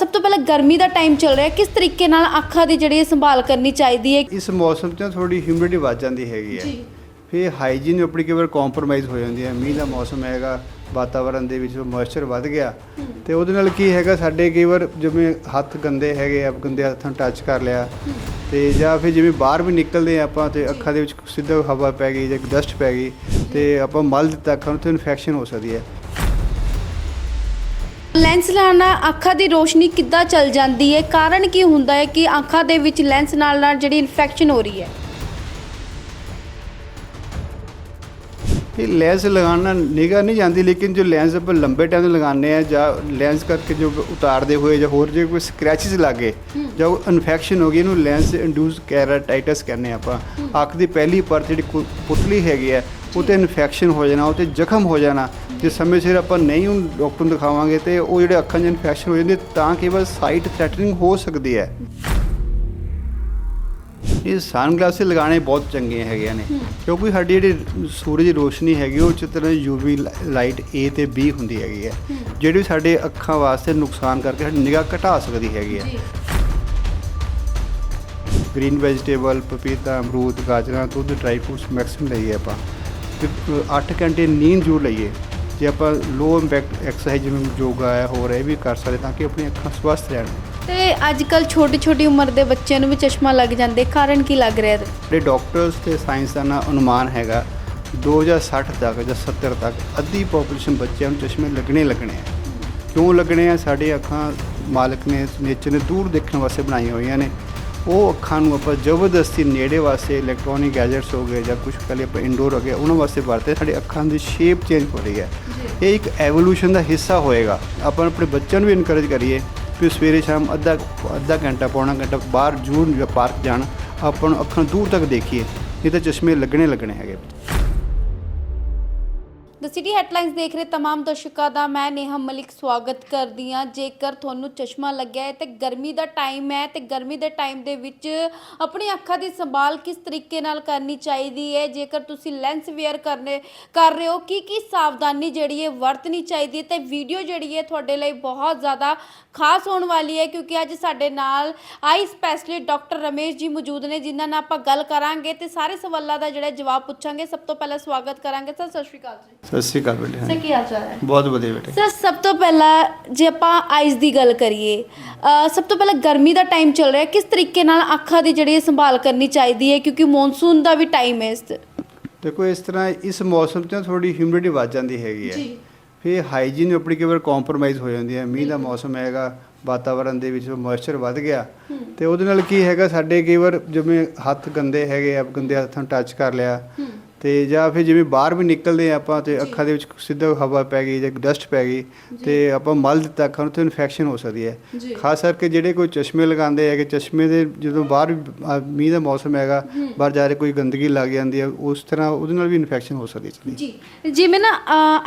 ਸਭ ਤੋਂ ਪਹਿਲਾਂ ਗਰਮੀ ਦਾ ਟਾਈਮ ਚੱਲ ਰਿਹਾ ਕਿਸ ਤਰੀਕੇ ਨਾਲ ਅੱਖਾਂ ਦੀ ਜਿਹੜੀ ਸੰਭਾਲ ਕਰਨੀ ਚਾਹੀਦੀ ਹੈ? ਇਸ ਮੌਸਮ 'ਚ ਥੋੜੀ ਹਿਊਮਿਡਿਟੀ ਵੱਧ ਜਾਂਦੀ ਹੈਗੀ ਹੈ। ਫਿਰ ਹਾਈਜੀਨ ਆਪਣੀ ਕਈ ਵਾਰ ਕੰਪਰੋਮਾਈਜ਼ ਹੋ ਜਾਂਦੀ ਹੈ। ਮੀਂਹ ਦਾ ਮੌਸਮ ਹੈਗਾ ਵਾਤਾਵਰਣ ਦੇ ਵਿੱਚ ਮੋਇਸਚਰ ਵੱਧ ਗਿਆ। ਤੇ ਉਹਦੇ ਨਾਲ ਕੀ ਹੈਗਾ ਸਾਡੇ ਕਈ ਵਾਰ ਜਿਵੇਂ ਹੱਥ ਗੰਦੇ ਹੈਗੇ ਆ ਗੰਦੇ ਹੱਥਾਂ ਟੱਚ ਕਰ ਲਿਆ। ਤੇ ਜਾਂ ਫਿਰ ਜਿਵੇਂ ਬਾਹਰ ਵੀ ਨਿਕਲਦੇ ਆ ਆਪਾਂ ਤੇ ਅੱਖਾਂ ਦੇ ਵਿੱਚ ਸਿੱਧਾ ਹਵਾ ਪੈ ਗਈ ਜਾਂ ਡਸਟ ਪੈ ਗਈ ਤੇ ਆਪਾਂ ਮਲ ਦਿੱਤਾ ਅੱਖਾਂ ਨੂੰ ਤੇ ਇਨਫੈਕਸ਼ਨ ਹੋ ਸਕਦੀ ਹੈ। ਲੈਂਸ ਨਾਲ ਨਾ ਅੱਖਾਂ ਦੀ ਰੋਸ਼ਨੀ ਕਿੱਦਾਂ ਚੱਲ ਜਾਂਦੀ ਹੈ? ਕਾਰਨ ਕੀ ਹੁੰਦਾ ਹੈ ਕਿ ਅੱਖਾਂ ਦੇ ਵਿੱਚ ਲੈਂਸ ਨਾਲ ਨਾਲ ਜਿਹੜੀ ਇਨਫੈਕਸ਼ਨ ਹੋ ਰਹੀ ਹੈ? ਇਹ ਲੈਂਸ ਲਗਾਉਣਾ ਨਿਗਾਹ ਨਹੀਂ ਜਾਂਦੀ ਲੇਕਿਨ ਜੋ ਲੈਂਸ ਆਪਾਂ ਲੰਬੇ ਟਾਈਮ ਤੋਂ ਲਗਾਉਂਦੇ ਆ ਜਾਂ ਲੈਂਸ ਕਰਕੇ ਜੋ ਉਤਾਰਦੇ ਹੋਏ ਜਾਂ ਹੋਰ ਜੇ ਕੋਈ ਸਕ੍ਰੈਚਸ ਲੱਗੇ ਜਾਂ ਇਨਫੈਕਸ਼ਨ ਹੋ ਗਈ ਇਹਨੂੰ ਲੈਂਸ ਇੰਡਿਊਸ ਕੈਰਾਟਾਈਟਸ ਕਹਿੰਦੇ ਆ ਆਪਾਂ। ਅੱਖ ਦੀ ਪਹਿਲੀ ਪਰਤ ਜਿਹੜੀ ਪੁਤਲੀ ਹੈਗੀ ਹੈ ਉਹ ਤੇ ਇਨਫੈਕਸ਼ਨ ਹੋ ਜਾਣਾ ਉਹ ਤੇ ਜ਼ਖਮ ਹੋ ਜਾਣਾ। ਜੇ ਸਮੇਂ ਸਿਰ ਆਪਾਂ ਨਹੀਂ ਉਹ ਡਾਕਟਰ ਨੂੰ ਦਿਖਾਵਾਂਗੇ ਤੇ ਉਹ ਜਿਹੜੇ ਅੱਖਾਂ 'ਚ ਇਨਫੈਕਸ਼ਨ ਹੋ ਜਾਂਦੀ ਤਾਂ ਕੇਵਲ ਸਾਈਟ ਥ੍ਰੈਟਨਿੰਗ ਹੋ ਸਕਦੀ ਹੈ। ਇਹ ਸਨਗਲਾਸੇ ਲਗਾਉਣੇ ਬਹੁਤ ਚੰਗੇ ਹੈਗੇ ਨੇ ਕਿਉਂਕਿ ਸਾਡੀ ਜਿਹੜੀ ਸੂਰਜ ਦੀ ਰੋਸ਼ਨੀ ਹੈਗੀ ਉਹ ਚ ਤਰ੍ਹਾਂ ਯੂਵੀ ਲਾਈਟ A ਤੇ B ਹੁੰਦੀ ਹੈਗੀ ਹੈ ਜਿਹੜੀ ਸਾਡੇ ਅੱਖਾਂ ਵਾਸਤੇ ਨੁਕਸਾਨ ਕਰਕੇ ਸਾਡੀ ਨਿਗਾਹ ਘਟਾ ਸਕਦੀ ਹੈਗੀ ਹੈ। ਗ੍ਰੀਨ ਵੈਜੀਟੇਬਲ ਪਪੀਤਾ ਅਮਰੂਦ ਗਾਜਰਾਂ ਦੁੱਧ ਡਰਾਈ ਫਰੂਟਸ ਮੈਕਸਿਮਮ ਲਈਏ ਆਪਾਂ। ਤੇ 8 ਘੰਟੇ ਨੀਂਦ ਜ਼ਰੂਰ ਲਈਏ। ਜੇ ਆਪਾਂ ਲੋ ਇੰਪੈਕਟ ਐਕਸਰਸਾਈਜ਼ ਜਿਵੇਂ ਯੋਗਾ ਹੈ ਹੋਰ ਇਹ ਵੀ ਕਰ ਸਕਦੇ ਤਾਂ ਕਿ ਆਪਣੀਆਂ ਅੱਖਾਂ ਸਵਸਥ ਰਹਿਣ। ਤੇ ਅੱਜ ਕੱਲ ਛੋਟੀ ਛੋਟੀ ਉਮਰ ਦੇ ਬੱਚਿਆਂ ਨੂੰ ਵੀ ਚਸ਼ਮਾ ਲੱਗ ਜਾਂਦੇ ਕਾਰਨ ਕੀ ਲੱਗ ਰਿਹਾ ਹੈ ਜਿਹੜੇ ਡਾਕਟਰਸ ਤੇ ਸਾਇੰਸਦਾਨਾਂ ਦਾ ਅਨੁਮਾਨ ਹੈਗਾ 2060 ਤੱਕ ਜਾਂ 70 ਤੱਕ ਅੱਧੀ ਪੋਪੂਲੇਸ਼ਨ ਬੱਚਿਆਂ ਨੂੰ ਚਸ਼ਮੇ ਲੱਗਣੇ ਲੱਗਣੇ ਆ। ਕਿਉਂ ਲੱਗਣੇ ਆ? ਸਾਡੇ ਅੱਖਾਂ ਮਾਲਕ ਨੇ ਨੇਚਰ ਨੇ ਦੂਰ ਦੇਖਣ ਵਾਸਤੇ ਬਣਾਈਆਂ ਹੋਈਆਂ ਨੇ। ਉਹ ਅੱਖਾਂ ਨੂੰ ਆਪਾਂ ਜ਼ਬਰਦਸਤੀ ਨੇੜੇ ਵਾਸਤੇ ਇਲੈਕਟ੍ਰੋਨਿਕ ਗੈਜਟਸ ਹੋ ਗਏ ਜਾਂ ਕੁਝ ਪਹਿਲੇ ਆਪਾਂ ਇੰਡੋਰ ਹੋ ਗਏ ਉਹਨਾਂ ਵਾਸਤੇ ਵਰਤੇ। ਸਾਡੀ ਅੱਖਾਂ ਦੀ ਸ਼ੇਪ ਚੇਂਜ ਹੋ ਰਹੀ ਹੈ। ਇਹ ਇੱਕ ਐਵੋਲੂਸ਼ਨ ਦਾ ਹਿੱਸਾ ਹੋਏਗਾ। ਆਪਾਂ ਆਪਣੇ ਬੱਚਿਆਂ ਨੂੰ ਵੀ ਇਨਕਰੇਜ ਕਰੀਏ ਕਿ ਸਵੇਰੇ ਸ਼ਾਮ ਅੱਧਾ ਅੱਧਾ ਘੰਟਾ ਪੌਣਾ ਘੰਟਾ ਬਾਹਰ ਜ਼ਰੂਰ ਜਾਂ ਪਾਰਕ ਜਾਣ। ਆਪਾਂ ਨੂੰ ਅੱਖਾਂ ਦੂਰ ਤੱਕ ਦੇਖੀਏ। ਨਹੀਂ ਤਾਂ ਚਸ਼ਮੇ ਲੱਗਣੇ ਲੱਗਣੇ ਹੈਗੇ। ਦ ਸਿਟੀ ਹੈਡਲਾਈਨਸ ਦੇਖ ਰਹੇ तमाम ਦਰਸ਼ਕਾਂ ਦਾ ਮੈਂ ਨੇਹਾ ਮਲਿਕ ਸਵਾਗਤ ਕਰਦੀ ਹਾਂ ਜੇਕਰ ਤੁਹਾਨੂੰ ਚਸ਼ਮਾ ਲੱਗਿਆ ਹੈ ਤੇ ਗਰਮੀ ਦਾ ਟਾਈਮ ਹੈ ਤੇ ਗਰਮੀ ਦੇ ਟਾਈਮ ਦੇ ਵਿੱਚ ਆਪਣੀ ਅੱਖਾਂ ਦੀ ਸੰਭਾਲ ਕਿਸ ਤਰੀਕੇ ਨਾਲ ਕਰਨੀ ਚਾਹੀਦੀ ਹੈ ਜੇਕਰ ਤੁਸੀਂ ਲੈਂਸ ਵੇਅਰ ਕਰਨੇ ਕਰ ਰਹੇ ਹੋ ਕੀ ਕੀ ਸਾਵਧਾਨੀ ਜਿਹੜੀ ਹੈ ਵਰਤਣੀ ਚਾਹੀਦੀ ਹੈ ਤੇ ਵੀਡੀਓ ਜਿਹੜੀ ਹੈ ਤੁਹਾਡੇ ਲਈ ਬਹੁਤ ਜ਼ਿਆਦਾ ਖਾਸ ਹੋਣ ਵਾਲੀ ਹੈ ਕਿਉਂਕਿ ਅੱਜ ਸਾਡੇ ਨਾਲ eye specialist doctor Ramesh ji ਮੌਜੂਦ ਨੇ ਜਿਨ੍ਹਾਂ ਨਾਲ ਆਪਾਂ ਗੱਲ ਕਰਾਂਗੇ ਤੇ ਸਾਰੇ ਸਵਾਲਾਂ ਦਾ ਜਿਹੜਾ ਜਵਾਬ ਪੁੱਛਾਂਗੇ ਸਭ ਤੋਂ ਪਹਿਲਾਂ ਸਵਾਗਤ ਕਰਾਂਗੇ ਸਰ ਸਤਿ ਸ਼੍ਰੀ ਅਕਾਲ ਜੀ ਸਤਿ ਸ਼੍ਰੀ ਅਕਾਲ ਬੇਟੇ ਸਰ ਕੀ ਹਾਲ ਚਾਲ ਹੈ? ਬਹੁਤ ਵਧੀਆ ਬੇਟੇ। ਸਰ ਸਭ ਤੋਂ ਪਹਿਲਾਂ ਜੇ ਆਪਾਂ ਆਈਜ਼ ਦੀ ਗੱਲ ਕਰੀਏ ਅ, ਸਭ ਤੋਂ ਪਹਿਲਾਂ ਗਰਮੀ ਦਾ ਟਾਈਮ ਚੱਲ ਰਿਹਾ ਕਿਸ ਤਰੀਕੇ ਨਾਲ ਅੱਖਾਂ ਦੀ ਜਿਹੜੀ ਹੈ ਸੰਭਾਲ ਕਰਨੀ ਚਾਹੀਦੀ ਹੈ? ਕਿਉਂਕਿ ਮੌਨਸੂਨ ਦਾ ਵੀ ਟਾਈਮ ਹੈ ਇਸ ਦੇਖੋ ਇਸ ਤਰ੍ਹਾਂ ਇਸ ਮੌਸਮ 'ਚ ਥੋੜੀ ਹਿਊਮਿਡਿਟੀ ਵੱਧ ਜਾਂਦੀ ਹੈਗੀ ਹੈ। ਜੀ। ਫਿਰ ਹਾਈਜੀਨ ਆਪਣੀ ਕਈ ਵਾਰ ਕੰਪਰੋਮਾਈਜ਼ ਹੋ ਜਾਂਦੀ ਹੈ। ਮੀਂਹ ਦਾ ਮੌਸਮ ਹੈਗਾ ਵਾਤਾਵਰਣ ਦੇ ਵਿੱਚ ਮੋਇਸਚਰ ਵੱਧ ਗਿਆ। ਤੇ ਉਹਦੇ ਨਾਲ ਕੀ ਹੈਗਾ ਸਾਡੇ ਕਈ ਵਾਰ ਜਿਵੇਂ ਹੱਥ ਗੰਦੇ ਹੈਗੇ ਆ ਗੰਦੇ ਹੱਥਾਂ ਟੱਚ ਕਰ ਲਿਆ। ਤੇ ਜਾਂ ਫਿਰ ਜਿਵੇਂ ਬਾਹਰ ਵੀ ਨਿਕਲਦੇ ਆ ਆਪਾਂ ਤੇ ਅੱਖਾਂ ਦੇ ਵਿੱਚ ਸਿੱਧਾ ਹਵਾ ਪੈ ਗਈ ਜਾਂ ਡਸਟ ਪੈ ਗਈ ਤੇ ਆਪਾਂ ਮਲ ਦਿੱਤਾ ਅੱਖਾਂ ਨੂੰ ਤੇ ਇਨਫੈਕਸ਼ਨ ਹੋ ਸਕਦੀ ਹੈ। ਖਾਸ ਕਰਕੇ ਜਿਹੜੇ ਕੋਈ ਚਸ਼ਮੇ ਲਗਾਉਂਦੇ ਹੈਗੇ ਚਸ਼ਮੇ ਦੇ ਜਦੋਂ ਬਾਹਰ ਆ, ਮੀਂਹ ਦਾ ਮੌਸਮ ਹੈਗਾ ਬਾਹਰ ਜਾ ਰਹੇ ਕੋਈ ਗੰਦਗੀ ਲੱਗ ਜਾਂਦੀ ਹੈ ਉਸ ਤਰ੍ਹਾਂ ਉਹਦੇ ਨਾਲ ਵੀ ਇਨਫੈਕਸ਼ਨ ਹੋ ਸਕਦੀ ਹੈ ਜੀ। ਜਿਵੇਂ ਨਾ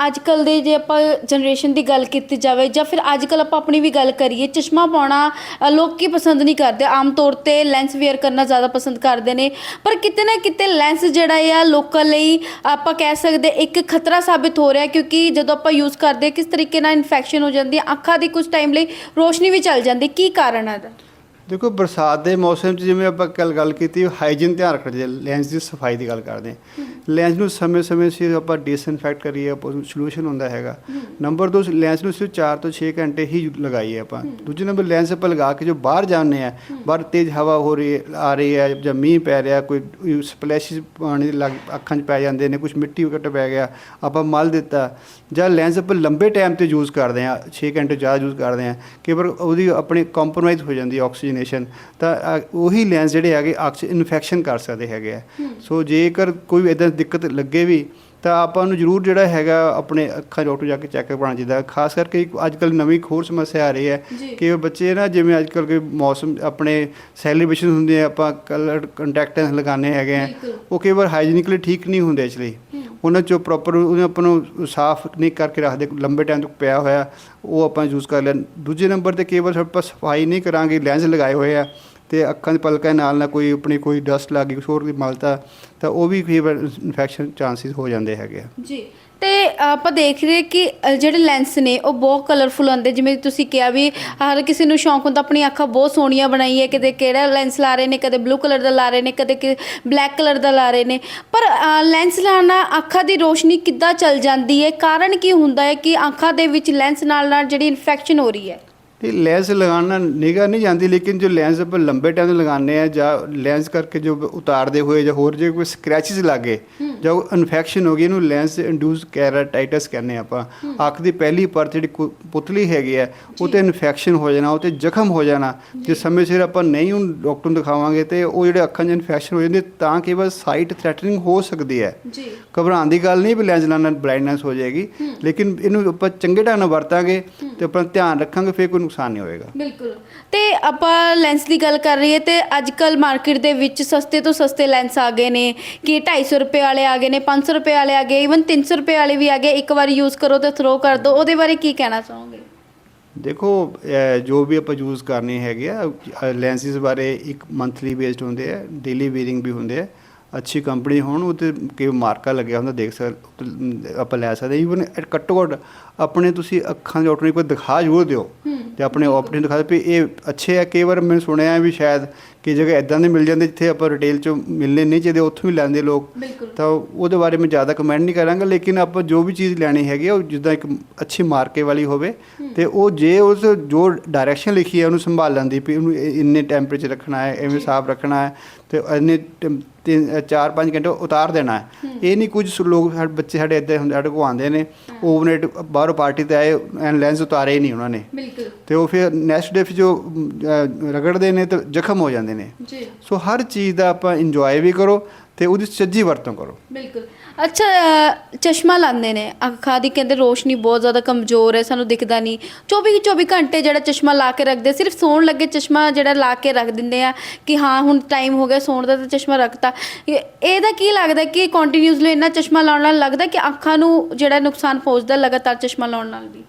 ਅੱਜ ਕੱਲ ਦੇ ਜੇ ਆਪਾਂ ਜਨਰੇਸ਼ਨ ਦੀ ਗੱਲ ਕੀਤੀ ਜਾਵੇ ਜਾਂ ਫਿਰ ਅੱਜ ਕੱਲ ਆਪਾਂ ਆਪਣੀ ਵੀ ਗੱਲ ਕਰੀਏ ਚਸ਼ਮਾ ਪਾਉਣਾ ਲੋਕ ਕੀ ਪਸੰਦ ਨਹੀਂ ਕਰਦੇ। ਆਮ ਤੌਰ ਤੇ ਲੈਂਸ ਵੇਅਰ ਕਰਨਾ ਜ਼ਿਆਦਾ ਪਸੰਦ ਕਰਦੇ ਨੇ। ਪਰ ਕਿਤੇ ਨਾ ਕਿਤੇ ਲੈਂਸ ਜਿਹੜਾ ਆ ਲੋਕਾਂ ਲਈ ਆਪਾਂ ਕਹਿ ਸਕਦੇ ਇੱਕ ਖਤਰਾ ਸਾਬਿਤ ਹੋ ਰਿਹਾ ਕਿਉਂਕਿ ਜਦੋਂ ਆਪਾਂ ਯੂਜ਼ ਕਰਦੇ ਕਿਸ ਤਰੀਕੇ ਨਾਲ ਇਨਫੈਕਸ਼ਨ ਹੋ ਜਾਂਦੀ ਹੈ, ਅੱਖਾਂ ਦੀ ਕੁਝ ਟਾਈਮ ਲਈ ਰੋਸ਼ਨੀ ਵੀ ਚੱਲ ਜਾਂਦੀ ਕੀ ਕਾਰਨ ਹੈ ਇਹਦਾ? ਦੇਖੋ ਬਰਸਾਤ ਦੇ ਮੌਸਮ 'ਚ ਜਿਵੇਂ ਆਪਾਂ ਕੱਲ ਗੱਲ ਕੀਤੀ ਹਾਈਜੀਨ ਧਿਆਨ ਰੱਖਣਾ ਲੈਂਸ ਦੀ ਸਫ਼ਾਈ ਦੀ ਗੱਲ ਕਰਦੇ ਹਾਂ। ਲੈਂਸ ਨੂੰ ਸਮੇਂ-ਸਮੇਂ ਸਿਰ ਆਪਾਂ ਡਿਸਇਨਫੈਕਟ ਕਰੀਏ ਸੋਲੂਸ਼ਨ ਹੁੰਦਾ ਹੈਗਾ। ਨੰਬਰ 2 ਲੈਂਸ ਨੂੰ ਸਿਰਫ 4 ਤੋਂ 6 ਘੰਟੇ ਹੀ ਲਗਾਈਏ ਆਪਾਂ। ਦੂਜੇ ਨੰਬਰ ਲੈਂਸ ਆਪਾਂ ਲਗਾ ਕੇ ਜੋ ਬਾਹਰ ਜਾਂਦੇ ਆ ਬਾਹਰ ਤੇਜ਼ ਹਵਾ ਹੋ ਰਹੀ ਆ ਰਹੀ ਹੈ ਜਾਂ ਮੀਂਹ ਪੈ ਰਿਹਾ ਕੋਈ ਸਪਲੈਸ਼ਸ ਪਾਣੀ ਲੱਗ ਅੱਖਾਂ 'ਚ ਪੈ ਜਾਂਦੇ ਨੇ ਕੁਝ ਮਿੱਟੀ ਵਗਟ ਪੈ ਗਿਆ ਆਪਾਂ ਮਲ ਦਿੱਤਾ ਜਾਂ ਲੈਂਸ ਆਪਾਂ ਲੰਬੇ ਟਾਈਮ ਤੇ ਯੂਜ਼ ਕਰਦੇ ਆ 6 ਘੰਟੇ ਜ਼ਿਆਦਾ ਯੂਜ਼ ਕਰਦੇ ਆ ਕਈ ਵਾਰ ਉਹਦੀ ਆਪਣੀ ਕੰਪਰੋਮਾਈਜ਼ ਹੋ ਜਾਂਦੀ ਹੈ ਆਕਸੀਜਨੇਸ਼ਨ ਤਾਂ ਉਹੀ ਲੈਂਸ ਜਿਹੜੇ ਹੈਗੇ ਅੱਖ 'ਚ ਇਨਫੈਕਸ਼ਨ ਕਰ ਸਕਦੇ ਹੈਗੇ ਆ ਸੋ ਜੇਕਰ ਕੋਈ ਇਦਾਂ ਦਿੱਕਤ ਲੱਗੇ ਵੀ ਤਾਂ ਆਪਾਂ ਨੂੰ ਜ਼ਰੂਰ ਜਿਹੜਾ ਹੈਗਾ ਆਪਣੇ ਅੱਖਾਂ ਡਾਕਟਰ ਜਾ ਕੇ ਚੈੱਕਅਪ ਕਰਾਉਣਾ ਚਾਹੀਦਾ। ਖਾਸ ਕਰਕੇ ਅੱਜ ਕੱਲ ਨਵੀਂ ਹੋਰ ਸਮੱਸਿਆ ਆ ਰਹੀ ਹੈ। ਕਿ ਬੱਚੇ ਨਾ ਜਿਵੇਂ ਅੱਜ ਕੱਲ ਕੋਈ ਮੌਸਮ ਆਪਣੇ ਸੈਲੀਬ੍ਰੇਸ਼ਨ ਹੁੰਦੇ ਆ ਆਪਾਂ ਕਲਰ ਕੰਟੈਕਟ ਲਗਾਉਂਦੇ ਹੈਗੇ ਆ। ਉਹ ਕਈ ਵਾਰ ਹਾਈਜੀਨਿਕਲੀ ਠੀਕ ਨਹੀਂ ਹੁੰਦੇ ਐਕਚੁਅਲੀ ਉਹਨਾਂ ਚੋਂ ਪ੍ਰੋਪਰ ਉਹਨੂੰ ਆਪਾਂ ਨੂੰ ਸਾਫ਼ ਨਹੀਂ ਕਰਕੇ ਰੱਖਦੇ, ਲੰਬੇ ਟਾਈਮ ਤੱਕ ਪਿਆ ਹੋਇਆ, ਉਹ ਆਪਾਂ ਯੂਜ਼ ਕਰ ਲੈਣ ਦੂਜੇ ਨੰਬਰ ਤੇ ਕਈ ਵਾਰ ਆਪਾਂ ਸਫ਼ਾਈ ਨਹੀਂ ਕਰਾਂਗੇ ਲੈਂਸ ਲਗਾਏ ਹੋਏ ਆ ਤੇ ਅੱਖਾਂ ਦੇ ਪਲਕਾਂ ਨਾਲ ਨਾ ਕੋਈ ਆਪਣੀ ਕੋਈ ਡਸਟ ਲੱਗ ਗਈ ਕੁਛ ਹੋਰ ਦੀ ਮਲਤਾ, ਤਾਂ ਉਹ ਵੀ ਕਈ ਵਾਰ ਇਨਫੈਕਸ਼ਨ ਚਾਂਸਿਸ ਹੋ ਜਾਂਦੇ ਹੈਗੇ ਆ। ਜੀ ਤੇ ਆਪਾਂ ਦੇਖ ਰਹੇ ਕਿ ਅ, ਜਿਹੜੇ ਲੈਂਸ ਨੇ ਉਹ ਬਹੁਤ ਕਲਰਫੁਲ ਆਉਂਦੇ। ਜਿਵੇਂ ਤੁਸੀਂ ਕਿਹਾ ਵੀ ਹਰ ਕਿਸੇ ਨੂੰ ਸ਼ੌਂਕ ਹੁੰਦਾ ਆਪਣੀ ਅੱਖਾਂ ਬਹੁਤ ਸੋਹਣੀਆਂ ਬਣਾਈ ਹੈ। ਕਿਤੇ ਕਿਹੜਾ ਲੈਂਸ ਲਾ ਰਹੇ ਨੇ ਕਦੇ ਬਲੂ ਕਲਰ ਦਾ ਲਾ ਰਹੇ ਨੇ ਕਦੇ ਕਿ ਬਲੈਕ ਕਲਰ ਦਾ ਲਾ ਰਹੇ ਨੇ। ਪਰ ਲੈਂਸ ਲਾਉਣ ਨਾਲ ਅੱਖਾਂ ਦੀ ਰੋਸ਼ਨੀ ਕਿੱਦਾਂ ਚੱਲ ਜਾਂਦੀ ਹੈ? ਕਾਰਨ ਕੀ ਹੁੰਦਾ ਹੈ ਕਿ ਅੱਖਾਂ ਦੇ ਵਿੱਚ ਲੈਂਸ ਨਾਲ ਨਾਲ ਜਿਹੜੀ ਇਨਫੈਕਸ਼ਨ ਹੋ ਰਹੀ ਹੈ? ਇਹ ਲੈਂਸ ਲਗਾਉਣਾ ਨਿਗਾਹ ਨਹੀਂ ਜਾਂਦੀ ਲੇਕਿਨ ਜੋ ਲੈਂਸ ਆਪਾਂ ਲੰਬੇ ਟਾਈਮ ਤੋਂ ਲਗਾਉਂਦੇ ਆ ਜਾਂ ਲੈਂਸ ਕਰਕੇ ਜੋ ਉਤਾਰਦੇ ਹੋਏ ਜਾਂ ਹੋਰ ਜੇ ਕੋਈ ਸਕ੍ਰੈਚਸ ਲੱਗੇ ਜਾਂ ਉਹ ਇਨਫੈਕਸ਼ਨ ਹੋ ਗਈ ਇਹਨੂੰ ਲੈਂਸ ਇੰਡਿਊਸ ਕੈਰਾਟਾਈਟਸ ਕਹਿੰਦੇ ਆਪਾਂ। ਅੱਖ ਦੀ ਪਹਿਲੀ ਪਰਤ ਜਿਹੜੀ ਪੁਤਲੀ ਹੈਗੀ ਹੈ ਉਹ ਤੇ ਇਨਫੈਕਸ਼ਨ ਹੋ ਜਾਣਾ ਉਹ ਤੇ ਜ਼ਖਮ ਹੋ ਜਾਣਾ। ਜੇ। ਸਮੇਂ ਸਿਰ ਆਪਾਂ ਨਹੀਂ ਉਹਨੂੰ ਡਾਕਟਰ ਨੂੰ ਦਿਖਾਵਾਂਗੇ ਤੇ ਉਹ ਜਿਹੜੇ ਅੱਖਾਂ 'ਚ ਇਨਫੈਕਸ਼ਨ ਹੋ ਜਾਂਦੀ ਤਾਂ ਕਿ ਬਸ ਸਾਈਟ ਥ੍ਰੈਟਨਿੰਗ ਹੋ ਸਕਦੀ ਹੈ। ਜੀ। ਘਬਰਾਉਣ ਦੀ ਗੱਲ ਨਹੀਂ ਵੀ ਲੈਂਸ ਨਾਲ ਬਲਾਈਂਡਨੈਸ ਹੋ ਜਾਏਗੀ। ਲੇਕਿਨ ਇਹਨੂੰ ਆਪਾਂ ਚੰਗੇ ਢੰਗ ਨਾਲ ਵਰਤਾਂਗੇ ਤੇ ਆਪਣਾ ਧਿਆਨ ਰੱਖਾਂਗੇ ਫਿਰ ਕੋਈ ਨੁਕਸਾਨ ਨਹੀਂ ਹੋਏਗਾ। ਬਿਲਕੁਲ। ਤੇ ਆਪਾਂ ਲੈਂਸ ਦੀ ਗੱਲ ਕਰ ਰਹੀਏ ਤੇ ਅੱਜ ਕੱਲ ਮਾਰਕੀਟ ਦੇ ਵਿੱਚ ਸਸਤੇ ਤੋਂ ਸਸਤੇ ਲੈਂਸ ਆ ਗਏ ਨੇ ਕਿ 250 ਰੁਪਏ ਵਾਲੇ ਆ ਗਏ ਨੇ 500 ਰੁਪਏ ਵਾਲੇ ਆ ਗਏ ਇਵਨ 300 ਰੁਪਏ ਵਾਲੇ ਵੀ ਆ ਗਏ ਇੱਕ ਵਾਰ ਯੂਜ਼ ਕਰੋ ਤੇ ਥਰੋ ਕਰ ਦਿਓ ਉਹਦੇ ਬਾਰੇ ਕੀ ਕਹਿਣਾ ਚਾਹੋਗੇ? ਦੇਖੋ ਜੋ ਵੀ ਆਪਾਂ ਯੂਜ਼ ਕਰਨੇ ਹੈਗੇ ਆ ਲੈਂਸਿਸ ਬਾਰੇ ਇੱਕ ਮੰਥਲੀ ਬੇਸਡ ਹੁੰਦੇ ਆ ਡੇਲੀ ਵੇਅਰਿੰਗ ਵੀ ਹੁੰਦੇ ਆ ਅੱਛੀ ਕੰਪਨੀ ਹੋਣ ਉਹ ਤੇ ਕਿ ਮਾਰਕਾ ਲੱਗਿਆ ਹੁੰਦਾ ਦੇਖ ਸਕ ਆਪਾਂ ਲੈ ਸਕਦੇ ਈਵਨ ਘੱਟੋ ਘੱਟ ਆਪਣੇ ਤੁਸੀਂ ਅੱਖਾਂ ਦੇ ਡਾਕਟਰ ਨੂੰ ਕੋਈ ਦਿਖਾ ਜ਼ਰੂਰ ਦਿਓ। ਤੇ ਆਪਣੇ ਆਪਰੇਟਰ ਨੂੰ ਦਿਖਾ ਦਿਓ ਵੀ ਇਹ ਅੱਛੇ ਆ। ਕਈ ਵਾਰ ਮੈਨੂੰ ਸੁਣਿਆ ਵੀ ਸ਼ਾਇਦ ਕਿ ਜਗ੍ਹਾ ਇਦਾਂ ਦੇ ਮਿਲ ਜਾਂਦੇ ਜਿੱਥੇ ਆਪਾਂ ਰਿਟੇਲ ਚੋਂ ਮਿਲਨੇ ਨਹੀਂ ਚਾਹੀਦੇ ਉੱਥੋਂ ਵੀ ਲੈਂਦੇ ਲੋਕ। ਤਾਂ ਉਹਦੇ ਬਾਰੇ ਮੈਂ ਜ਼ਿਆਦਾ ਕਮੈਂਟ ਨਹੀਂ ਕਰਾਂਗਾ ਲੇਕਿਨ ਆਪਾਂ ਜੋ ਵੀ ਚੀਜ਼ ਲੈਣੀ ਹੈਗੀ ਉਹ ਜਿੱਦਾਂ ਇੱਕ ਅੱਛੀ ਮਾਰਕੇ ਵਾਲੀ ਹੋਵੇ ਤੇ ਉਹ ਜੇ ਉਸ ਜੋ ਡਾਇਰੈਕਸ਼ਨ ਲਿਖੀ ਹੈ ਉਹਨੂੰ ਸੰਭਾਲਣ ਦੀ ਵੀ ਉਹਨੂੰ ਇੰਨੇ ਟੈਂਪਰੇਚਰ ਰੱਖਣਾ ਹੈ ਐਵੇਂ ਸਾਫ਼ ਰੱਖਣਾ ਹੈ ਤੇ ਇੰਨੇ ਟੈਮ- ਤਿੰਨ 4-5 ਘੰਟੇ ਉਤਾਰ ਦੇਣਾ ਹੈ। ਇਹ ਨਹੀਂ ਕੁਝ ਲੋਕ ਸਾਡੇ ਬੱਚੇ ਸਾਡੇ ਇੱਦਾਂ ਹੁੰਦੇ ਸਾਡੇ ਕੋਲ ਆਉਂਦੇ ਨੇ। ਓਵਰਨਾਈਟ ਬਾਹਰੋਂ ਪਾਰਟੀ ਤੇ ਆਏ ਐਂਡ ਲੈਂਸ ਉਤਾਰੇ ਹੀ ਨਹੀਂ ਉਹਨਾਂ ਨੇ। ਬਿਲਕੁਲ। ਤੇ ਉਹ ਫਿਰ ਨੈਕਸਟ ਡੇ ਫਿਰ ਜੋ ਰਗੜਦੇ ਨੇ ਤੇ ਜ਼ਖਮ ਹੋ ਜਾਂਦੇ ਨੇ। ਜੀ। ਸੋ ਹਰ ਚੀਜ਼ ਦਾ ਆਪਾਂ ਇੰਜੋਏ ਵੀ ਕਰੋ ਤੇ ਉਹਦੀ ਸੱਜੀ ਵਰਤੋਂ ਕਰੋ। ਬਿਲਕੁਲ। ਅੱਛਾ ਅ, ਚਸ਼ਮਾ ਲਾਉਂਦੇ ਨੇ। ਅੱਖਾਂ ਦੀ ਕਹਿੰਦੇ ਰੋਸ਼ਨੀ ਬਹੁਤ ਜ਼ਿਆਦਾ ਕਮਜ਼ੋਰ ਹੈ ਸਾਨੂੰ ਦਿਖਦਾ ਨਹੀਂ। 24 24 ਘੰਟੇ ਜਿਹੜਾ ਚਸ਼ਮਾ ਲਾ ਕੇ ਰੱਖਦੇ ਸਿਰਫ ਸੌਣ ਲੱਗੇ ਚਸ਼ਮਾ ਜਿਹੜਾ ਲਾ ਕੇ ਰੱਖ ਦਿੰਦੇ ਆ ਕਿ ਹਾਂ ਹੁਣ ਟਾਈਮ ਹੋ ਗਿਆ ਸੌਣ ਦਾ ਤਾਂ ਚਸ਼ਮਾ ਰੱਖਤਾ। ਇਹ- ਇਹਦਾ ਕੀ ਲੱਗਦਾ ਕਿ ਕੰਟੀਨਿਊਸਲੀ ਇੰਨਾ ਚਸ਼ਮਾ ਲਾਉਣ ਨਾਲ ਲੱਗਦਾ ਕਿ ਅੱਖਾਂ ਨੂੰ ਜਿਹੜਾ ਨੁਕਸਾਨ ਪਹੁੰਚਦਾ ਲਗਾਤਾਰ ਚਸ਼ਮਾ ਲਾਉਣ ਨਾਲ ਵੀ?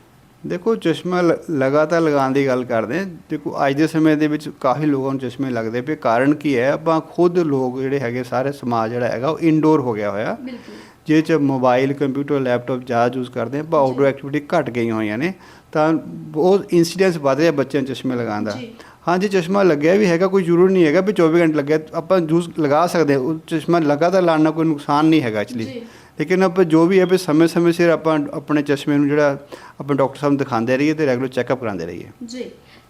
ਦੇਖੋ ਚਸ਼ਮਾ ਲਗਾਤਾਰ ਲਗਾਉਣ ਦੀ ਗੱਲ ਕਰਦੇ ਹਾਂ। ਦੇਖੋ ਅੱਜ ਦੇ ਸਮੇਂ ਦੇ ਵਿੱਚ ਕਾਫੀ ਲੋਕਾਂ ਨੂੰ ਚਸ਼ਮੇ ਲੱਗਦੇ ਪਏ। ਕਾਰਨ ਕੀ ਹੈ? ਆਪਾਂ ਖੁਦ ਲੋਕ ਜਿਹੜੇ ਹੈਗੇ ਸਾਰੇ ਸਮਾਜ ਜਿਹੜਾ ਹੈਗਾ ਉਹ ਇਨਡੋਰ ਹੋ ਗਿਆ ਹੋਇਆ। ਬਿਲਕੁਲ। ਜਿਹਦੇ ਚ ਮੋਬਾਈਲ ਕੰਪਿਊਟਰ ਲੈਪਟਾਪ ਜ਼ਿਆਦਾ ਯੂਜ਼ ਕਰਦੇ ਆ ਪਰ ਆਊਟਡੋਰ ਐਕਟੀਵਿਟੀ ਘਟ ਗਈਆਂ ਹੋਈਆਂ ਨੇ। ਤਾਂ ਬਹੁਤ ਇਨਸੀਡੈਂਸ ਵਧ ਰਿਹਾ ਬੱਚਿਆਂ ਨੂੰ ਚਸ਼ਮੇ ਲਗਾਉਣ ਦਾ। ਜੀ। ਹਾਂ ਜੇ ਚਸ਼ਮਾ ਲੱਗਿਆ ਵੀ ਹੈਗਾ ਕੋਈ ਜ਼ਰੂਰੀ ਨਹੀਂ ਹੈਗਾ ਵੀ 24 ਘੰਟੇ ਲੱਗਿਆ। ਆਪਾਂ ਯੂਜ਼ ਲਗਾ ਸਕਦੇ ਉਹ ਚਸ਼ਮਾ ਲਗਾਤਾਰ ਨਾਲ ਕੋਈ ਨੁਕਸਾਨ ਨਹੀਂ ਹੈਗਾ ਐਕਚੁਅਲੀ ਜੀ। ਲੇਕਿਨ ਆਪਾਂ ਜੋ ਵੀ ਹੈ ਵੀ ਸਮੇਂ-ਸਮੇਂ ਸਿਰ ਆਪਾਂ ਆਪਣੇ ਚਸ਼ਮੇ ਨੂੰ ਜਿਹੜਾ ਆਪਣੇ ਡਾਕਟਰ ਸਾਹਿਬ ਨੂੰ ਦਿਖਾਉਂਦੇ ਰਹੀਏ ਤੇ ਰੈਗੂਲਰ ਚੈੱਕਅਪ ਕਰਾਉਂਦੇ ਰਹੀਏ। ਜੀ।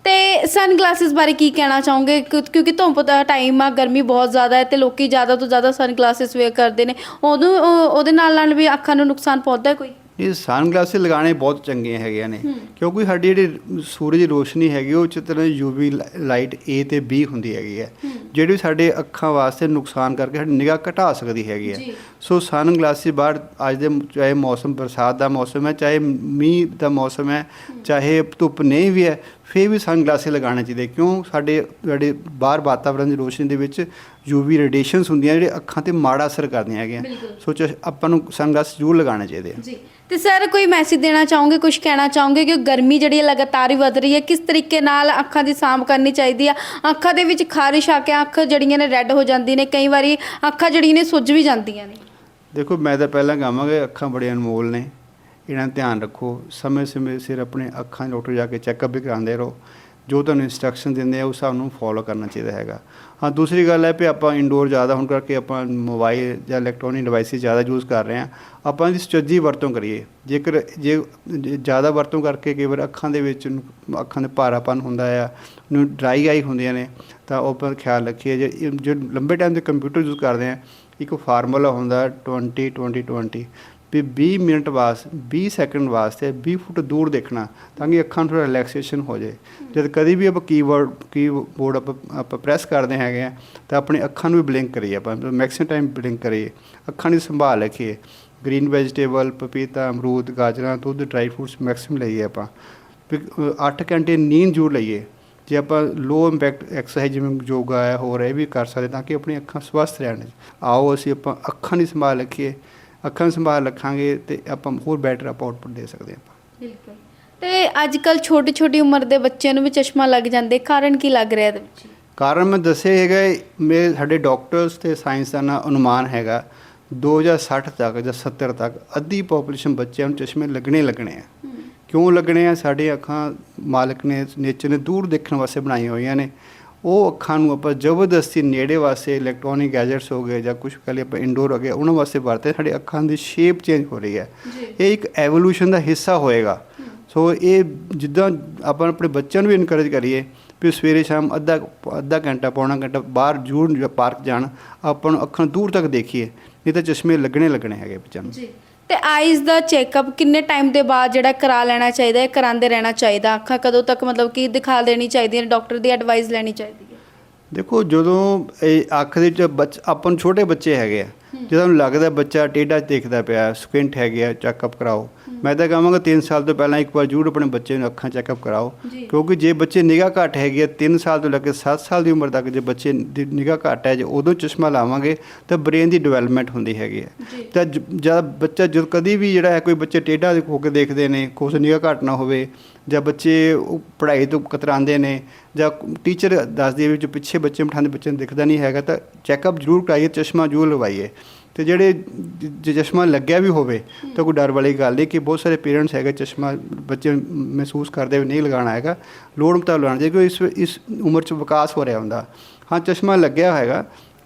ਤੇ ਸਨ ਗਲਾਸਿਸ ਬਾਰੇ ਕੀ ਕਹਿਣਾ ਚਾਹੋਗੇ? ਕਿਉਂ- ਕਿਉਂਕਿ ਧੁੱਪ ਦਾ ਟਾਈਮ ਆ ਗਰਮੀ ਬਹੁਤ ਜ਼ਿਆਦਾ ਹੈ ਤੇ ਲੋਕੀ ਜ਼ਿਆਦਾ ਤੋਂ ਜ਼ਿਆਦਾ ਸਨ ਗਲਾਸਿਸ ਵੇਅਰ ਕਰਦੇ ਨੇ। ਉਦੋਂ ਉਹ- ਉਹਦੇ ਨਾਲ ਨਾਲ ਵੀ ਅੱਖਾਂ ਨੂੰ ਨੁਕਸਾਨ ਪਹੁੰਚਦਾ ਕੋਈ? ਇਹ ਸਨਗਲਾਸਿਸ ਲਗਾਉਣੇ ਬਹੁਤ ਚੰਗੀਆਂ ਹੈਗੀਆਂ ਨੇ। ਕਿਉਂਕਿ ਸਾਡੀ ਜਿਹੜੀ ਸੂਰਜ ਦੀ ਰੋਸ਼ਨੀ ਹੈਗੀ ਉਹ ਚ ਤਰ੍ਹਾਂ ਯੂਵੀ ਲਾਈਟ A ਤੇ B ਹੁੰਦੀ ਹੈਗੀ ਹੈ। ਜਿਹੜੀ ਸਾਡੇ ਅੱਖਾਂ ਵਾਸਤੇ ਨੁਕਸਾਨ ਕਰਕੇ ਸਾਡੀ ਨਿਗਾਹ ਘਟਾ ਸਕਦੀ ਹੈਗੀ ਹੈ। ਸੋ ਸਨਗਲਾਸਿਸ ਬਾਹਰ ਅੱਜ ਦੇ ਚਾਹੇ ਮੌਸਮ ਬਰਸਾਤ ਦਾ ਮੌਸਮ ਹੈ ਚਾਹੇ ਮੀਂਹ ਦਾ ਮੌਸਮ ਹੈ ਚਾਹੇ ਧੁੱਪ ਨਹੀਂ ਵੀ ਹੈ ਫਿਰ ਵੀ ਸਨਗਲਾਸਿਸ ਲਗਾਉਣੇ ਚਾਹੀਦੇ। ਕਿਉਂ? ਸਾਡੇ ਜਿਹੜੇ ਬਾਹਰ ਵਾਤਾਵਰਣ ਦੀ ਰੋਸ਼ਨੀ ਦੇ ਵਿੱਚ ਯੂਵੀ ਰੇਡੀਏਸ਼ਨਸ ਹੁੰਦੀਆਂ ਜਿਹੜੇ ਅੱਖਾਂ ਤੇ ਮਾੜਾ ਅਸਰ ਕਰਦੀਆਂ ਹੈਗੀਆਂ। ਬਿਲਕੁਲ। ਸੋ ਚ- ਆਪਾਂ ਨੂੰ ਸਨਗਲਾਸ ਜ਼ਰੂਰ ਲਗਾਉਣੇ ਚਾਹੀਦੇ ਆ। ਜੀ। ਤੇ ਸਰ ਕੋਈ ਮੈਸੇਜ ਦੇਣਾ ਚਾਹੋਗੇ ਕੁਝ ਕਹਿਣਾ ਚਾਹੋਗੇ ਕਿ ਗਰਮੀ ਜਿਹੜੀ ਹੈ ਲਗਾਤਾਰ ਹੀ ਵਧ ਰਹੀ ਹੈ ਕਿਸ ਤਰੀਕੇ ਨਾਲ ਅੱਖਾਂ ਦੀ ਸਾਂਭ ਕਰਨੀ ਚਾਹੀਦੀ ਆ? ਅੱਖਾਂ ਦੇ ਵਿੱਚ ਖਾਰਿਸ਼ ਆ ਕੇ ਅੱਖ ਜਿਹੜੀਆਂ ਨੇ ਰੈੱਡ ਹੋ ਜਾਂਦੀ ਨੇ ਕਈ ਵਾਰੀ ਅੱਖਾਂ ਜਿਹੜੀਆਂ ਨੇ ਸੁੱਜ ਵੀ ਜਾਂਦੀਆਂ ਨੇ। ਦੇਖੋ ਮੈਂ ਤਾਂ ਪਹਿਲਾਂ ਕਹਾਂਗਾ ਅੱਖਾਂ ਬੜੀਆਂ ਅਨਮੋਲ ਨੇ। ਇਹਨਾਂ ਦਾ ਧਿਆਨ ਰੱਖੋ। ਸਮੇਂ ਸਮੇਂ ਸਿਰ ਆਪਣੇ ਅੱਖਾਂ ਡਾਕਟਰ ਜਾ ਕੇ ਚੈੱਕਅਪ ਵੀ ਕਰਾਉਂਦੇ ਰਹੋ। ਜੋ ਤੁਹਾਨੂੰ ਇਨਸਟਰਕਸ਼ਨ ਦਿੰਦੇ ਆ ਉਹ ਸਭ ਨੂੰ ਫੋਲੋ ਕਰਨਾ ਚਾਹੀਦਾ ਹੈਗਾ। ਹਾਂ, ਦੂਸਰੀ ਗੱਲ ਹੈ ਕਿ ਆਪਾਂ ਇਨਡੋਰ ਜ਼ਿਆਦਾ ਹੁਣ ਕਰਕੇ ਆਪਾਂ ਮੋਬਾਈਲ ਜਾਂ ਇਲੈਕਟ੍ਰੋਨਿਕ ਡਿਵਾਈਸਿਸ ਜ਼ਿਆਦਾ ਯੂਜ਼ ਕਰ ਰਹੇ ਹਾਂ। ਆਪਾਂ ਇਹਦੀ ਸੁਚੱਜੀ ਵਰਤੋਂ ਕਰੀਏ। ਜੇਕਰ ਜੇ ਜ਼ਿਆਦਾ ਵਰਤੋਂ ਕਰਕੇ ਕਈ ਵਾਰ ਅੱਖਾਂ ਦੇ ਵਿੱਚ ਅੱਖਾਂ ਦੇ ਭਾਰਾਪਨ ਹੁੰਦਾ ਆ, ਨੂੰ ਡਰਾਈ ਆਈ ਹੁੰਦੀਆਂ ਨੇ, ਤਾਂ ਉਹ ਪਰ ਖਿਆਲ ਰੱਖੀਏ ਜੇ ਜੋ ਲੰਬੇ ਟਾਈਮ ਦੇ ਕੰਪਿਊਟਰ ਯੂਜ਼ ਕਰਦੇ ਆ, ਇੱਕ ਫਾਰਮੂਲਾ ਹੁੰਦਾ 20 20 20 ਵੀ 20 ਮਿੰਟ ਵਾਸਤੇ 20 ਸੈਕਿੰਡ ਵਾਸਤੇ 20 ਫੁੱਟ ਦੂਰ ਦੇਖਣਾ ਤਾਂ ਕਿ ਅੱਖਾਂ ਨੂੰ ਥੋੜਾ ਰਿਲੈਕਸੇਸ਼ਨ ਹੋ ਜਾਏ। ਜਦ ਕਦੀ ਵੀ ਆਪਾਂ ਕੀਵਰਡ ਕੀਬੋਰਡ ਆਪਾਂ ਆਪਾਂ ਪ੍ਰੈਸ ਕਰਦੇ ਹੈਗੇ ਆ, ਤਾਂ ਆਪਣੀ ਅੱਖਾਂ ਨੂੰ ਵੀ ਬਲਿੰਕ ਕਰੀਏ ਆਪਾਂ ਮੈਕਸਿਮਮ ਟਾਈਮ ਬਲਿੰਕ ਕਰੀਏ, ਅੱਖਾਂ ਦੀ ਸੰਭਾਲ ਰੱਖੀਏ। ਗ੍ਰੀਨ ਵੈਜੀਟੇਬਲ ਪਪੀਤਾ, ਅਮਰੂਦ, ਗਾਜਰਾਂ, ਦੁੱਧ ਡਰਾਈ ਫਰੂਟਸ ਮੈਕਸਿਮਮ ਲਈਏ ਆਪਾਂ। 8 ਘੰਟੇ ਨੀਂਦ ਜ਼ਰੂਰ ਲਈਏ। ਜੇ ਆਪਾਂ ਲੋ ਇੰਪੈਕਟ ਐਕਸਰਸਾਈਜ਼ ਜਿਵੇਂ ਯੋਗਾ ਹੈ, ਹੋਰ ਇਹ ਵੀ ਕਰ ਸਕਦੇ ਤਾਂ ਕਿ ਆਪਣੀ ਅੱਖਾਂ ਸਵਸਥ ਰਹਿਣ। ਆਓ ਅਸੀਂ ਆਪਾਂ ਅੱਖਾਂ ਦੀ ਸੰਭਾਲ ਰੱਖੀਏ। ਅੱਖਾਂ ਸੰਭਾਲ ਰੱਖਾਂਗੇ ਤੇ ਆਪਾਂ ਹੋਰ ਬੈਟਰ ਆਪਾਂ ਆਊਟਪੁੱਟ ਦੇ ਸਕਦੇ ਆਪਾਂ। ਬਿਲਕੁਲ। ਤੇ ਅੱਜ ਕੱਲ ਛੋਟੀ ਛੋਟੀ ਉਮਰ ਦੇ ਬੱਚਿਆਂ ਨੂੰ ਵੀ ਚਸ਼ਮਾ ਲੱਗ ਜਾਂਦੇ ਕਾਰਨ ਕੀ ਲੱਗ ਰਿਹਾ ਇਹਦੇ ਵਿੱਚ? ਕਾਰਨ ਮੈਂ ਦੱਸਿਆ ਹੈਗਾ ਮੇਰੇ ਸਾਡੇ ਡਾਕਟਰਸ ਤੇ ਸਾਇੰਸਦਾਨਾਂ ਦਾ ਅਨੁਮਾਨ ਹੈਗਾ 2060 ਤੱਕ ਜਾਂ 70 ਤੱਕ ਅੱਧੀ ਪੋਪੂਲੇਸ਼ਨ ਬੱਚਿਆਂ ਨੂੰ ਚਸ਼ਮੇ ਲੱਗਣੇ ਲੱਗਣੇ ਆ। ਕਿਉਂ ਲੱਗਣੇ ਆ? ਸਾਡੇ ਅੱਖਾਂ ਮਾਲਕ ਨੇ ਨੇਚਰ ਨੇ ਦੂਰ ਦੇਖਣ ਵਾਸਤੇ ਬਣਾਈਆਂ ਹੋਈਆਂ ਨੇ। ਉਹ ਅੱਖਾਂ ਨੂੰ ਆਪਾਂ ਜ਼ਬਰਦਸਤੀ ਨੇੜੇ ਵਾਸਤੇ ਇਲੈਕਟ੍ਰੋਨਿਕ ਗੈਜਟਸ ਹੋ ਗਏ ਜਾਂ ਕੁਝ ਕਹ ਲਈ ਆਪਾਂ ਇੰਡੋਰ ਹੋ ਗਏ ਉਹਨਾਂ ਵਾਸਤੇ ਵਰਤੇ ਸਾਡੇ ਅੱਖਾਂ ਦੀ ਸ਼ੇਪ ਚੇਂਜ ਹੋ ਰਹੀ ਹੈ। ਇਹ ਇੱਕ ਐਵੋਲੂਸ਼ਨ ਦਾ ਹਿੱਸਾ ਹੋਏਗਾ। ਸੋ ਇਹ ਜਿੱਦਾਂ ਆਪਾਂ ਆਪਣੇ ਬੱਚਿਆਂ ਨੂੰ ਵੀ ਇਨਕਰੇਜ ਕਰੀਏ ਵੀ ਸਵੇਰੇ ਸ਼ਾਮ ਅੱਧਾ ਅੱਧਾ ਘੰਟਾ ਪੌਣਾ ਘੰਟਾ ਬਾਹਰ ਜ਼ਰੂਰ ਜਾਂ ਪਾਰਕ ਜਾਣ ਆਪਾਂ ਨੂੰ ਅੱਖਾਂ ਦੂਰ ਤੱਕ ਦੇਖੀਏ। ਨਹੀਂ ਤਾਂ ਚਸ਼ਮੇ ਲੱਗਣੇ ਲੱਗਣੇ ਹੈਗੇ ਬੱਚਿਆਂ ਨੂੰ। ਜੀ। ਤੇ ਆਈਜ਼ ਦਾ ਚੈੱਕਅਪ ਕਿੰਨੇ ਟਾਈਮ ਦੇ ਬਾਅਦ ਜਿਹੜਾ ਕਰਾ ਲੈਣਾ ਚਾਹੀਦਾ ਹੈ ਕਰਾਉਂਦੇ ਰਹਿਣਾ ਚਾਹੀਦਾ? ਅੱਖਾਂ ਕਦੋਂ ਤੱਕ ਮਤਲਬ ਕਿ ਦਿਖਾ ਦੇਣੀ ਚਾਹੀਦੀ ਹੈ ਡਾਕਟਰ ਦੀ ਐਡਵਾਈਸ ਲੈਣੀ ਚਾਹੀਦੀ ਹੈ? ਦੇਖੋ ਜਦੋਂ ਇਹ ਅੱਖ ਦੇ ਵਿੱਚ ਆਪਾਂ ਨੂੰ ਛੋਟੇ ਬੱਚੇ ਹੈਗੇ ਆ। ਜਦੋਂ ਨੂੰ ਲੱਗਦਾ ਬੱਚਾ ਟੇਢਾ ਦੇਖਦਾ ਪਿਆ ਸਕਿੰਟ ਹੈਗੇ ਆ ਚੈੱਕਅਪ ਕਰਾਓ। ਮੈਂ ਤਾਂ ਕਹਾਂਗਾ 3 ਸਾਲ ਤੋਂ ਪਹਿਲਾਂ ਇੱਕ ਵਾਰ ਜ਼ਰੂਰ ਆਪਣੇ ਬੱਚੇ ਨੂੰ ਅੱਖਾਂ ਚੈੱਕਅਪ ਕਰਾਓ। ਕਿਉਂਕਿ ਜੇ ਬੱਚੇ ਨਿਗਾਹ ਘੱਟ ਹੈਗੀ ਹੈ 3 ਸਾਲ ਤੋਂ ਲੈ ਕੇ 7 ਸਾਲ ਦੀ ਉਮਰ ਤੱਕ ਜੇ ਬੱਚੇ ਦੀ ਨਿਗਾਹ ਘੱਟ ਹੈ ਜੇ ਉਦੋਂ ਚਸ਼ਮਾ ਲਾਵਾਂਗੇ ਤਾਂ ਬ੍ਰੇਨ ਦੀ ਡਿਵੈਲਪਮੈਂਟ ਹੁੰਦੀ ਹੈਗੀ ਹੈ। ਤਾਂ ਜਦ ਬੱਚਾ ਜਦ ਕਦੀ ਵੀ ਜਿਹੜਾ ਹੈ ਕੋਈ ਬੱਚੇ ਟੇਢਾ ਹੋ ਕੇ ਦੇਖਦੇ ਨੇ ਕੁਛ ਨਿਗਾਹ ਘੱਟ ਨਾ ਹੋਵੇ ਜਾਂ ਬੱਚੇ ਪੜ੍ਹਾਈ ਤੋਂ ਕਤਰਾਉਂਦੇ ਨੇ ਜਾਂ ਟੀਚਰ ਦੱਸਦੀ ਹੈ ਵੀ ਜੋ ਪਿੱਛੇ ਬੱਚੇ ਬਿਠਾਉਂਦੇ ਬੱਚੇ ਨੂੰ ਦਿਖਦਾ ਨਹੀਂ ਹੈਗਾ ਤਾਂ ਚੈੱਕਅਪ ਜ਼ਰੂਰ ਕਰਾਈਏ ਚਸ਼ਮਾ ਜ਼ਰੂਰ ਲਵਾਈਏ ਤੇ ਜਿਹੜੇ ਜੇ, ਚਸ਼ਮਾ ਲੱਗਿਆ ਵੀ ਹੋਵੇ, ਤਾਂ ਕੋਈ ਡਰ ਵਾਲੀ ਗੱਲ ਨਹੀਂ ਕਿ ਬਹੁਤ ਸਾਰੇ ਪੇਰੈਂਟਸ ਹੈਗੇ ਚਸ਼ਮਾ ਬੱਚੇ ਮਹਿਸੂਸ ਕਰਦੇ ਵੀ ਨਹੀਂ ਲਗਾਉਣਾ ਹੈਗਾ। ਲੋੜ ਮੁਤਾਬਕ ਲਗਾਉਣਾ ਚਾਹੀਦਾ ਕਿਉਂਕਿ ਇਸ ਇਸ ਉਮਰ 'ਚ ਵਿਕਾਸ ਹੋ ਰਿਹਾ ਹੁੰਦਾ। ਹਾਂ, ਚਸ਼ਮਾ ਲੱਗਿਆ ਹੋਏਗਾ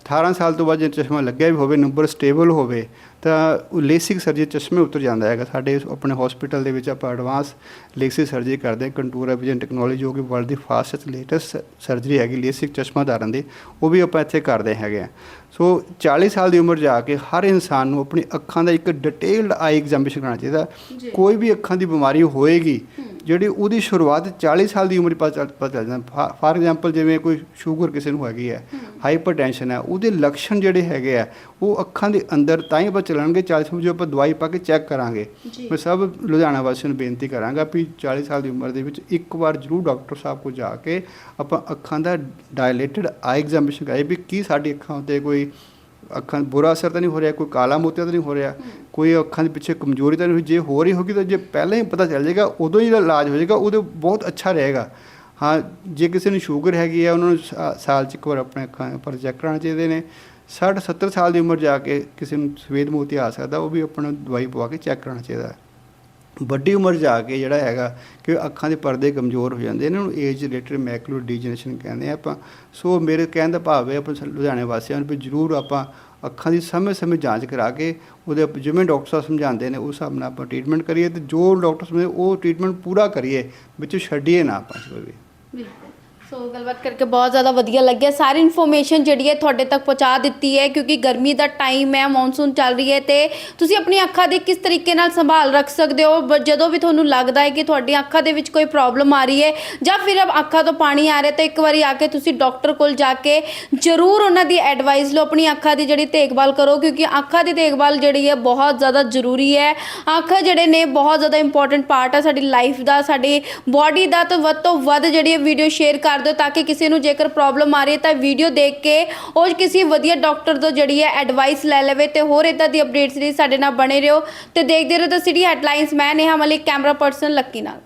18 ਸਾਲ ਤੋਂ ਬਾਅਦ ਜੇ ਚਸ਼ਮਾ ਲੱਗਿਆ ਵੀ ਹੋਵੇ ਨੰਬਰ ਸਟੇਬਲ ਹੋਵੇ ਤਾਂ ਉਹ ਲੇਸਿਕ ਸਰਜਰੀ ਚਸ਼ਮੇ ਉਤਰ ਜਾਂਦਾ ਹੈਗਾ। ਸਾਡੇ ਆਪਣੇ ਹਸਪੀਟਲ ਦੇ ਵਿੱਚ ਆਪਾਂ ਐਡਵਾਂਸ ਲੇਸਿਕ ਸਰਜਰੀ ਕਰਦੇ ਹਾਂ। ਕੰਟੂਰਾ ਵਿਜ਼ਨ ਟੈਕਨੋਲੋਜੀ ਜੋ ਕਿ ਵਰਲਡ ਦੀ ਫਾਸਟੈਸਟ ਲੇਟੈਸਟ ਸਰਜਰੀ ਹੈਗੀ ਲੇਸਿਕ ਚਸ਼ਮਾ ਧਾਰਨ ਦੀ ਉਹ ਵੀ ਆਪਾਂ ਇੱਥੇ ਕਰਦੇ ਹੈਗੇ ਆ ਸੋ 40 ਸਾਲ ਦੀ ਉਮਰ ਜਾ ਕੇ ਹਰ ਇਨਸਾਨ ਨੂੰ ਆਪਣੀ ਅੱਖਾਂ ਦਾ ਇੱਕ ਡਿਟੇਲਡ ਆਈ ਐਗਜ਼ਾਮੀਨੇਸ਼ਨ ਕਰਾਉਣਾ ਚਾਹੀਦਾ। ਕੋਈ ਵੀ ਅੱਖਾਂ ਦੀ ਬਿਮਾਰੀ ਹੋਏਗੀ ਜਿਹੜੀ ਉਹਦੀ ਸ਼ੁਰੂਆਤ 40 ਸਾਲ ਦੀ ਉਮਰ ਪਤਾ ਚੱਲ ਜਾਂਦਾ। ਫਾਰ ਐਗਜ਼ਾਮਪਲ ਜਿਵੇਂ ਕੋਈ ਸ਼ੂਗਰ ਕਿਸੇ ਨੂੰ ਹੈਗੀ ਹੈ। ਹਾਈਪਰਟੈਂਸ਼ਨ ਹੈ ਉਹਦੇ ਲੱਛਣ ਜਿਹੜੇ ਹੈਗੇ ਆ ਉਹ ਅੱਖਾਂ ਦੇ ਅੰਦਰ ਤਾਂ ਹੀ ਪਤਾ ਚੱਲਣਗੇ 40 ਸਾਲ ਜੋ ਆਪਾਂ ਦਵਾਈ ਪਾ ਕੇ ਚੈੱਕ ਕਰਾਂਗੇ। ਮੈਂ ਸਭ ਲੁਧਿਆਣਾ ਵਾਸੀਆਂ ਨੂੰ ਬੇਨਤੀ ਕਰਾਂਗਾ ਵੀ 40 ਸਾਲ ਦੀ ਉਮਰ ਦੇ ਵਿੱਚ ਇੱਕ ਵਾਰ ਜ਼ਰੂਰ ਡਾਕਟਰ ਸਾਹਿਬ ਕੋਲ ਜਾ ਕੇ ਆਪਾਂ ਅੱਖਾਂ ਦਾ ਡਾਇਲੇਟਡ ਆਈ ਐਗਜ਼ਾਮੀਨੇਸ਼ਨ ਕਰਾਏ ਵੀ ਕੀ ਸਾਡੀ ਅੱਖਾਂ ਉੱਤੇ ਕੋਈ ਅੱਖਾਂ ਬੁਰਾ ਅਸਰ ਤਾਂ ਨਹੀਂ ਹੋ ਰਿਹਾ ਕੋਈ ਕਾਲਾ ਮੋਤੀਆ ਤਾਂ ਨਹੀਂ ਹੋ ਰਿਹਾ ਕੋਈ ਅੱਖਾਂ ਦੇ ਪਿੱਛੇ ਕਮਜ਼ੋਰੀ ਤਾਂ ਨਹੀਂ ਹੋਈ ਜੇ ਹੋ ਰਹੀ ਹੋਗੀ ਤਾਂ ਜੇ ਪਹਿਲਾਂ ਹੀ ਪਤਾ ਚੱਲ ਜਾਏਗਾ ਉਦੋਂ ਹੀ ਇਲਾਜ ਹੋ ਜਾਏਗਾ ਉਦੋਂ ਬਹੁਤ ਅੱਛਾ ਰਹੇਗਾ। ਹਾਂ, ਜੇ ਕਿਸੇ ਨੂੰ ਸ਼ੂਗਰ ਹੈਗੀ ਆ, ਉਹਨਾਂ ਨੂੰ ਸਾ- ਸਾਲ 'ਚ ਇੱਕ ਵਾਰ ਆਪਣੇ ਅੱਖਾਂ ਪਰ ਚੈੱਕ ਕਰਾਉਣਾ ਚਾਹੀਦੇ ਨੇ। 60 70 ਸਾਲ ਦੀ ਉਮਰ ਜਾ ਕੇ ਕਿਸੇ ਨੂੰ ਸਵੇਦ ਮੋਤੀ ਆ ਸਕਦਾ, ਉਹ ਵੀ ਆਪਣਾ ਦਵਾਈ ਪਵਾ ਕੇ ਚੈੱਕ ਕਰਾਉਣਾ ਚਾਹੀਦਾ। ਵੱਡੀ ਉਮਰ ਜਾ ਕੇ ਜਿਹੜਾ ਹੈਗਾ ਕਿ ਅੱਖਾਂ ਦੇ ਪਰਦੇ ਕਮਜ਼ੋਰ ਹੋ ਜਾਂਦੇ ਇਹਨਾਂ ਨੂੰ ਏਜ ਰਿਲੇਟਡ ਮੈਕੂਲਰ ਡੀਜਨਰੇਸ਼ਨ ਕਹਿੰਦੇ ਆ ਆਪਾਂ। ਸੋ ਮੇਰੇ ਕਹਿਣ ਦਾ ਭਾਵ ਹੈ ਆਪਾਂ ਲੁਧਿਆਣੇ ਵਾਸੀਆਂ ਨੂੰ ਵੀ ਜ਼ਰੂਰ ਆਪਾਂ ਅੱਖਾਂ ਦੀ ਸਮੇਂ-ਸਮੇਂ ਜਾਂਚ ਕਰਾ ਕੇ ਉਹਦੇ ਉੱਪ- ਜਿਵੇਂ ਡਾਕਟਰ ਸਾਹਿਬ ਸਮਝਾਉਂਦੇ ਨੇ, ਉਸ ਹਿਸਾਬ ਨਾਲ ਆਪਾਂ ਟ੍ਰੀਟਮੈਂਟ ਕਰੀਏ ਤੇ ਜੋ ਡਾਕਟਰ ਸਮਝੇ ਉਹ ਟ੍ਰੀਟਮੈਂਟ ਪੂਰਾ ਕਰੀਏ, ਵਿੱਚੋਂ ਛੱਡੀਏ ਨਾ ਆਪਾਂ ਕੋਈ ਵੀ। ਬਿਲਕੁਲ ਸੋ ਗੱਲਬਾਤ ਕਰਕੇ ਬਹੁਤ ਜ਼ਿਆਦਾ ਵਧੀਆ ਲੱਗਿਆ। ਸਾਰੀ ਇਨਫੋਰਮੇਸ਼ਨ ਜਿਹੜੀ ਹੈ ਤੁਹਾਡੇ ਤੱਕ ਪਹੁੰਚਾ ਦਿੱਤੀ ਹੈ ਕਿਉਂਕਿ ਗਰਮੀ ਦਾ ਟਾਈਮ ਹੈ ਮੌਨਸੂਨ ਚੱਲ ਰਹੀ ਹੈ ਤੇ ਤੁਸੀਂ ਆਪਣੀ ਅੱਖਾਂ ਦੀ ਕਿਸ ਤਰੀਕੇ ਨਾਲ ਸੰਭਾਲ ਰੱਖ ਸਕਦੇ ਹੋ? ਬ- ਜਦੋਂ ਵੀ ਤੁਹਾਨੂੰ ਲੱਗਦਾ ਹੈ ਕਿ ਤੁਹਾਡੀ ਅੱਖਾਂ ਦੇ ਵਿੱਚ ਕੋਈ ਪ੍ਰੋਬਲਮ ਆ ਰਹੀ ਹੈ ਜਾਂ ਫਿਰ ਅਬ ਅੱਖਾਂ ਤੋਂ ਪਾਣੀ ਆ ਰਿਹਾ ਤਾਂ ਇੱਕ ਵਾਰੀ ਆ ਕੇ ਤੁਸੀਂ ਡਾਕਟਰ ਕੋਲ ਜਾ ਕੇ ਜ਼ਰੂਰ ਉਹਨਾਂ ਦੀ ਐਡਵਾਈਸ ਲਓ, ਆਪਣੀ ਅੱਖਾਂ ਦੀ ਜਿਹੜੀ ਦੇਖਭਾਲ ਕਰੋ ਕਿਉਂਕਿ ਅੱਖਾਂ ਦੀ ਦੇਖਭਾਲ ਜਿਹੜੀ ਹੈ ਬਹੁਤ ਜ਼ਿਆਦਾ ਜ਼ਰੂਰੀ ਹੈ। ਅੱਖ ਜਿਹੜੇ ਨੇ ਬਹੁਤ ਜ਼ਿਆਦਾ ਇੰਪੋਰਟੈਂਟ ਪਾਰਟ ਆ ਸਾਡੀ ਲਾਈਫ ਦਾ, ਸਾਡੀ ਬਾਡੀ ਦਾ ਤਾਂ ਵੱਧ ਤੋਂ ਵੱਧ ਜਿਹੜੀ ਹੈ ਵੀਡੀਓ ਸ਼ੇਅਰ ਕਰ ਕਰ ਦਿਓ ਤਾਂ ਕਿ ਕਿਸੇ ਨੂੰ ਜੇਕਰ ਪ੍ਰੋਬਲਮ ਆ ਰਹੀ ਹੈ ਤਾਂ ਵੀਡੀਓ ਦੇਖ ਕੇ ਉਹ ਕਿਸੇ ਵਧੀਆ ਡਾਕਟਰ ਤੋਂ ਜਿਹੜੀ ਹੈ ਐਡਵਾਈਸ ਲੈ ਲਵੇ ਤੇ ਹੋਰ ਇਦਾਂ ਦੀ ਅਪਡੇਟਸ ਲਈ ਸਾਡੇ ਨਾਲ ਬਣੇ ਰਹੋ ਤੇ ਦੇਖਦੇ ਰਹੋ ਦ ਸਿਟੀ ਹੈਡਲਾਈਨਸ ਮੈਂ ਨੇਹਾ ਮਲਿਕ ਕੈਮਰਾ ਪਰਸਨ ਲੱਕੀ ਨਾਲ।